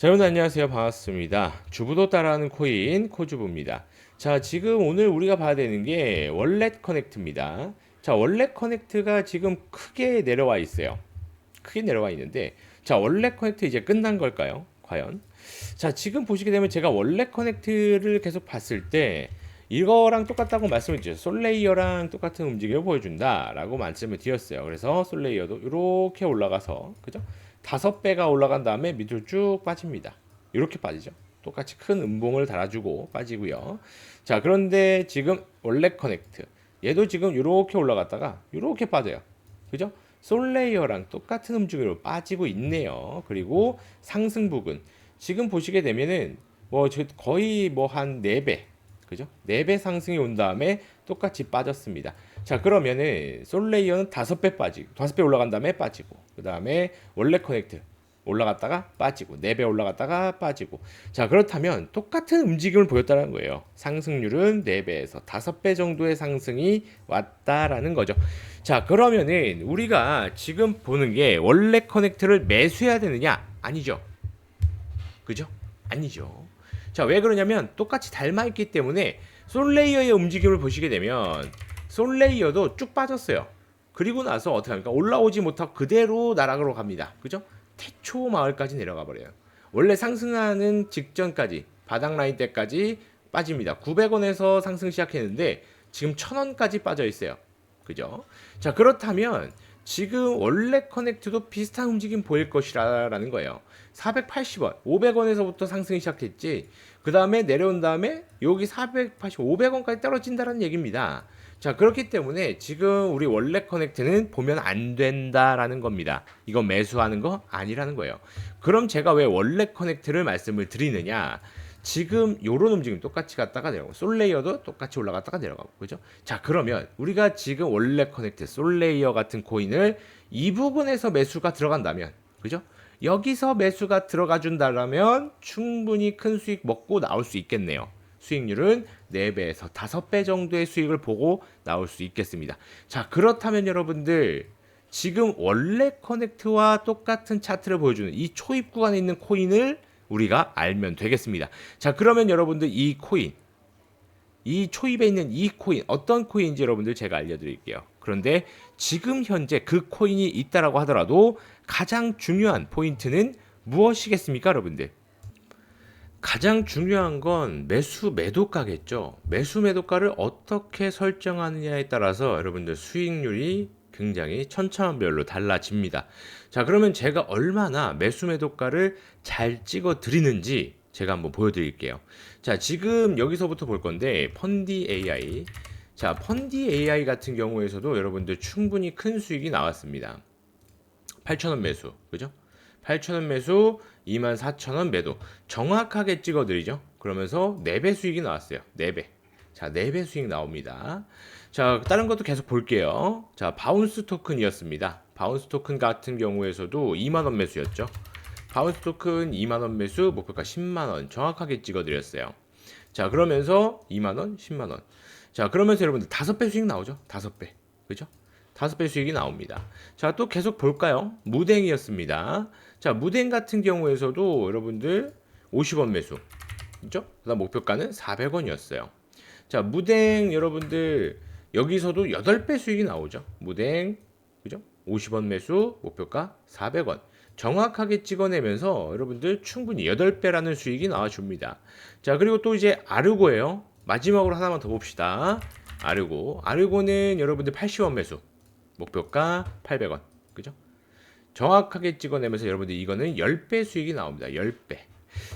자, 여러분 안녕하세요. 반갑습니다. 주부도 따라하는 코인 코주부입니다. 자, 지금 오늘 우리가 봐야 되는 게 월렛 커넥트입니다. 자, 월렛 커넥트가 지금 크게 내려와 있어요. 크게 내려와 있는데 자, 월렛 커넥트 이제 끝난 걸까요? 과연? 자, 지금 보시게 되면 제가 월렛 커넥트를 계속 봤을 때 이거랑 똑같다고 말씀을 드렸죠. 솔레이어랑 똑같은 움직임을 보여준다 라고 말씀을 드렸어요. 그래서 솔레이어도 이렇게 올라가서 그죠? 다섯 배가 올라간 다음에 밑으로 쭉 빠집니다. 이렇게 빠지죠. 똑같이 큰 음봉을 달아주고 빠지고요. 자, 그런데 지금 원래 커넥트 얘도 지금 이렇게 올라갔다가 이렇게 빠져요. 그죠? 솔레이어랑 똑같은 움직임으로 빠지고 있네요. 그리고 상승 부근 지금 보시게 되면은 뭐 저- 거의 뭐 한 4배 그죠? 4배 상승이 온 다음에 똑같이 빠졌습니다. 자, 그러면은 솔레이어는 5배 빠지고 5배 올라간 다음에 빠지고 그 다음에 원래 커넥트 올라갔다가 빠지고 4배 올라갔다가 빠지고 자, 그렇다면 똑같은 움직임을 보였다는 거예요. 상승률은 4배에서 5배 정도의 상승이 왔다라는 거죠. 자, 그러면은 우리가 지금 보는 게 원래 커넥트를 매수해야 되느냐? 아니죠. 그죠? 아니죠. 자, 왜 그러냐면 똑같이 닮아 있기 때문에 솔레이어의 움직임을 보시게 되면 솔레이어도 쭉 빠졌어요. 그리고 나서 어떻게 합니까? 올라오지 못하고 그대로 나락으로 갑니다. 그죠? 태초 마을까지 내려가 버려요. 원래 상승하는 직전까지 바닥 라인 때까지 빠집니다. 900원에서 상승 시작했는데 지금 1000원까지 빠져 있어요. 그죠? 자, 그렇다면 지금 원래 커넥트도 비슷한 움직임 보일 것이라는 거예요. 480원, 500원에서부터 상승이 시작했지. 그 다음에 내려온 다음에 여기 480, 500원까지 떨어진다는 얘기입니다. 자, 그렇기 때문에 지금 우리 원래 커넥트는 보면 안 된다라는 겁니다. 이거 매수하는 거 아니라는 거예요. 그럼 제가 왜 원래 커넥트를 말씀을 드리느냐? 지금 요런 움직임 똑같이 갔다가 내려가고 솔레이어도 똑같이 올라갔다가 내려가고 그죠? 자 그러면 우리가 지금 원래 커넥트 솔레이어 같은 코인을 이 부분에서 매수가 들어간다면 그죠? 여기서 매수가 들어가 준다라면 충분히 큰 수익 먹고 나올 수 있겠네요. 수익률은 4배에서 5배 정도의 수익을 보고 나올 수 있겠습니다. 자, 그렇다면 여러분들 지금 원래 커넥트와 똑같은 차트를 보여주는 이 초입 구간에 있는 코인을 우리가 알면 되겠습니다. 자, 그러면 여러분들 이 코인 이 초입에 있는 이 코인 어떤 코인인지 여러분들 제가 알려드릴게요. 그런데 지금 현재 그 코인이 있다라고 하더라도 가장 중요한 포인트는 무엇이겠습니까, 여러분들? 가장 중요한 건 매수 매도가겠죠. 매수 매도가를 어떻게 설정하느냐에 따라서 여러분들 수익률이 굉장히 천차만별로 달라집니다. 자, 그러면 제가 얼마나 매수 매도가를 잘 찍어 드리는지 제가 한번 보여드릴게요. 자, 지금 여기서부터 볼 건데 펀디 AI. 자, 펀디 AI 같은 경우에서도 여러분들 충분히 큰 수익이 나왔습니다. 8,000원 매수, 그죠? 8,000원 매수, 24,000원 매도. 정확하게 찍어드리죠? 그러면서 4배 수익이 나왔어요. 4배. 자, 4배 수익 나옵니다. 자, 다른 것도 계속 볼게요. 자, 바운스 토큰이었습니다. 바운스 토큰 같은 경우에서도 2만원 매수였죠. 바운스 토큰 2만원 매수, 목표가 10만원 정확하게 찍어드렸어요. 자, 그러면서 2만원, 10만원. 자, 그러면서 여러분들 5배 수익 나오죠? 5배. 그죠? 5배 수익이 나옵니다. 자, 또 계속 볼까요? 무댕이었습니다. 자, 무댕 같은 경우에서도 여러분들 50원 매수. 그죠? 그 다음 목표가는 400원이었어요. 자, 무댕 여러분들 여기서도 8배 수익이 나오죠. 무댕. 그죠? 50원 매수, 목표가 400원. 정확하게 찍어내면서 여러분들 충분히 8배라는 수익이 나와줍니다. 자, 그리고 또 이제 아르고예요. 마지막으로 하나만 더 봅시다. 아르고. 아르고는 여러분들 80원 매수. 목표가 800원. 그죠? 정확하게 찍어내면서 여러분들 이거는 10배 수익이 나옵니다. 10배.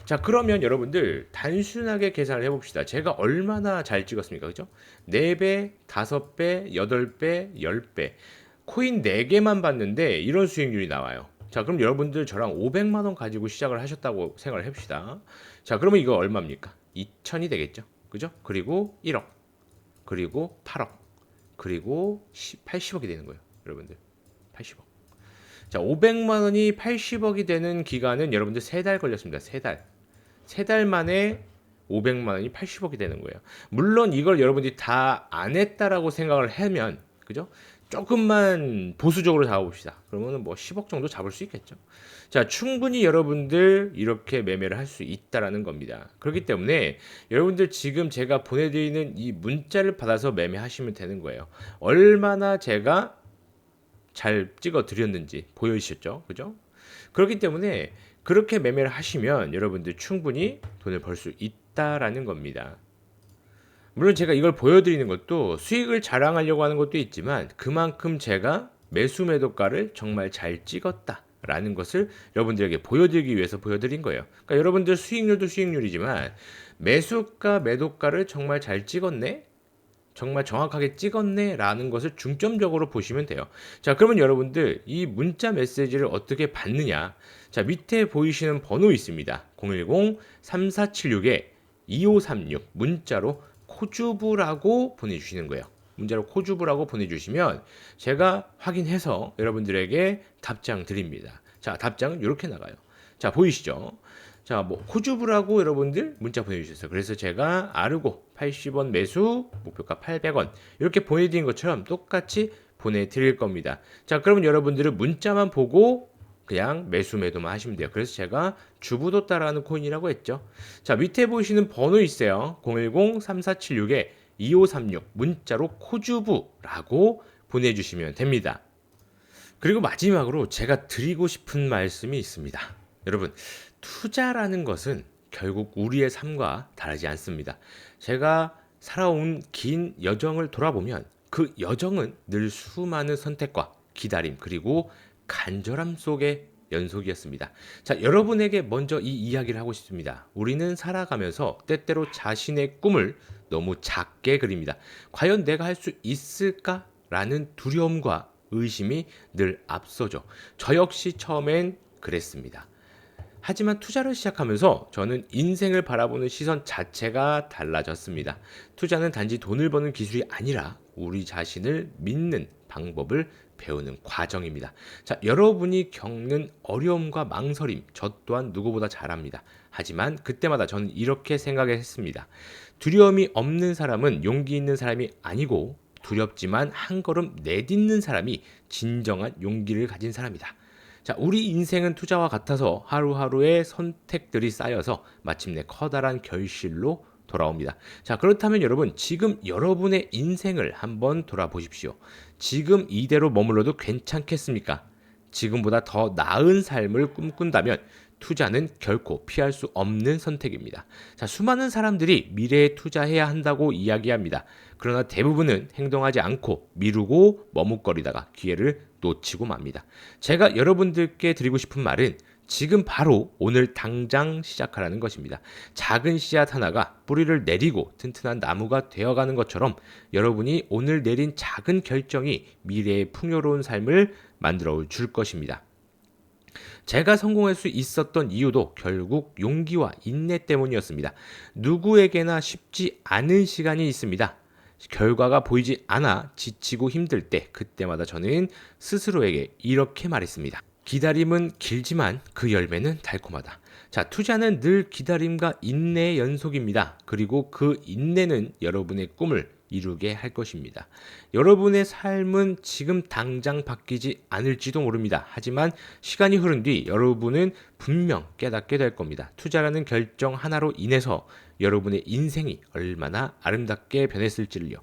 자, 그러면 여러분들 단순하게 계산을 해봅시다. 제가 얼마나 잘 찍었습니까? 그죠? 4배, 5배, 8배, 10배. 코인 4개만 봤는데 이런 수익률이 나와요. 자, 그럼 여러분들 저랑 500만 원 가지고 시작을 하셨다고 생각을 해봅시다. 자, 그러면 이거 얼마입니까? 2천이 되겠죠. 그죠? 그리고 1억. 그리고 8억. 그리고 80억이 되는 거예요. 여러분들. 80억. 자, 500만 원이 80억이 되는 기간은 여러분들 3달 걸렸습니다. 3달. 3달 만에 500만 원이 80억이 되는 거예요. 물론 이걸 여러분들이 다 안 했다라고 생각을 하면 그죠? 조금만 보수적으로 잡아봅시다. 그러면 뭐 10억 정도 잡을 수 있겠죠. 자, 충분히 여러분들 이렇게 매매를 할 수 있다라는 겁니다. 그렇기 때문에 여러분들 지금 제가 보내드리는 이 문자를 받아서 매매하시면 되는 거예요. 얼마나 제가 잘 찍어 드렸는지 보여주셨죠? 그죠? 그렇기 때문에 그렇게 매매를 하시면 여러분들 충분히 돈을 벌 수 있다라는 겁니다. 물론 제가 이걸 보여드리는 것도 수익을 자랑하려고 하는 것도 있지만 그만큼 제가 매수 매도가를 정말 잘 찍었다라는 것을 여러분들에게 보여드리기 위해서 보여드린 거예요. 그러니까 여러분들 수익률도 수익률이지만 매수가 매도가를 정말 잘 찍었네? 정말 정확하게 찍었네 라는 것을 중점적으로 보시면 돼요. 자, 그러면 여러분들 이 문자 메시지를 어떻게 받느냐? 자, 밑에 보이시는 번호 있습니다. 010-3476-2536 문자로 코주부라고 보내주시는 거예요. 문자로 코주부라고 보내주시면 제가 확인해서 여러분들에게 답장 드립니다. 자, 답장은 이렇게 나가요. 자, 보이시죠? 자, 뭐 코주부라고 여러분들 문자 보내주셨어요. 그래서 제가 아르고 80원 매수, 목표가 800원 이렇게 보내드린 것처럼 똑같이 보내드릴 겁니다. 자, 그러면 여러분들은 문자만 보고 그냥 매수 매도만 하시면 돼요. 그래서 제가 주부도 따라하는 코인이라고 했죠. 자, 밑에 보시는 번호 있어요. 010-3476-2536 문자로 코주부라고 보내주시면 됩니다. 그리고 마지막으로 제가 드리고 싶은 말씀이 있습니다. 여러분, 투자라는 것은 결국 우리의 삶과 다르지 않습니다. 제가 살아온 긴 여정을 돌아보면 그 여정은 늘 수많은 선택과 기다림 그리고 간절함 속의 연속이었습니다. 자, 여러분에게 먼저 이 이야기를 하고 싶습니다. 우리는 살아가면서 때때로 자신의 꿈을 너무 작게 그립니다. 과연 내가 할 수 있을까? 라는 두려움과 의심이 늘 앞서죠. 저 역시 처음엔 그랬습니다. 하지만 투자를 시작하면서 저는 인생을 바라보는 시선 자체가 달라졌습니다. 투자는 단지 돈을 버는 기술이 아니라 우리 자신을 믿는 방법을 배우는 과정입니다. 자, 여러분이 겪는 어려움과 망설임, 저 또한 누구보다 잘합니다. 하지만 그때마다 저는 이렇게 생각했습니다. 두려움이 없는 사람은 용기 있는 사람이 아니고 두렵지만 한 걸음 내딛는 사람이 진정한 용기를 가진 사람이다. 자, 우리 인생은 투자와 같아서 하루하루의 선택들이 쌓여서 마침내 커다란 결실로 돌아옵니다. 자, 그렇다면 여러분, 지금 여러분의 인생을 한번 돌아보십시오. 지금 이대로 머물러도 괜찮겠습니까? 지금보다 더 나은 삶을 꿈꾼다면 투자는 결코 피할 수 없는 선택입니다. 자, 수많은 사람들이 미래에 투자해야 한다고 이야기합니다. 그러나 대부분은 행동하지 않고 미루고 머뭇거리다가 기회를 놓치고 맙니다. 제가 여러분들께 드리고 싶은 말은 지금 바로 오늘 당장 시작하라는 것입니다. 작은 씨앗 하나가 뿌리를 내리고 튼튼한 나무가 되어가는 것처럼 여러분이 오늘 내린 작은 결정이 미래의 풍요로운 삶을 만들어 줄 것입니다. 제가 성공할 수 있었던 이유도 결국 용기와 인내 때문이었습니다. 누구에게나 쉽지 않은 시간이 있습니다. 결과가 보이지 않아 지치고 힘들 때 그때마다 저는 스스로에게 이렇게 말했습니다. 기다림은 길지만 그 열매는 달콤하다. 자, 투자는 늘 기다림과 인내의 연속입니다. 그리고 그 인내는 여러분의 꿈을 이루게 할 것입니다. 여러분의 삶은 지금 당장 바뀌지 않을지도 모릅니다. 하지만 시간이 흐른 뒤 여러분은 분명 깨닫게 될 겁니다. 투자라는 결정 하나로 인해서 여러분의 인생이 얼마나 아름답게 변했을지를요.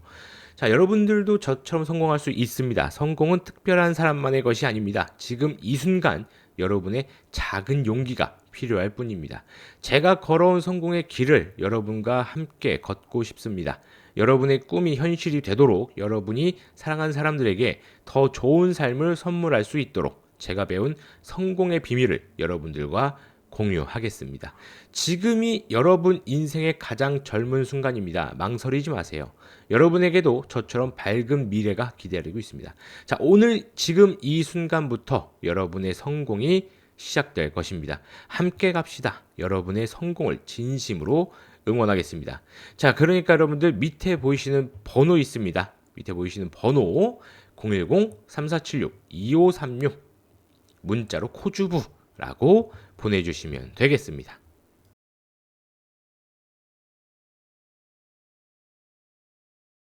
자, 여러분들도 저처럼 성공할 수 있습니다. 성공은 특별한 사람만의 것이 아닙니다. 지금 이 순간 여러분의 작은 용기가 필요할 뿐입니다. 제가 걸어온 성공의 길을 여러분과 함께 걷고 싶습니다. 여러분의 꿈이 현실이 되도록 여러분이 사랑하는 사람들에게 더 좋은 삶을 선물할 수 있도록 제가 배운 성공의 비밀을 여러분들과 공유하겠습니다. 지금이 여러분 인생의 가장 젊은 순간입니다. 망설이지 마세요. 여러분에게도 저처럼 밝은 미래가 기다리고 있습니다. 자, 오늘 지금 이 순간부터 여러분의 성공이 시작될 것입니다. 함께 갑시다. 여러분의 성공을 진심으로 응원하겠습니다. 자, 그러니까 여러분들 밑에 보이시는 번호 있습니다. 밑에 보이시는 번호 010-3476-2536 문자로 코주부라고 보내주시면 되겠습니다.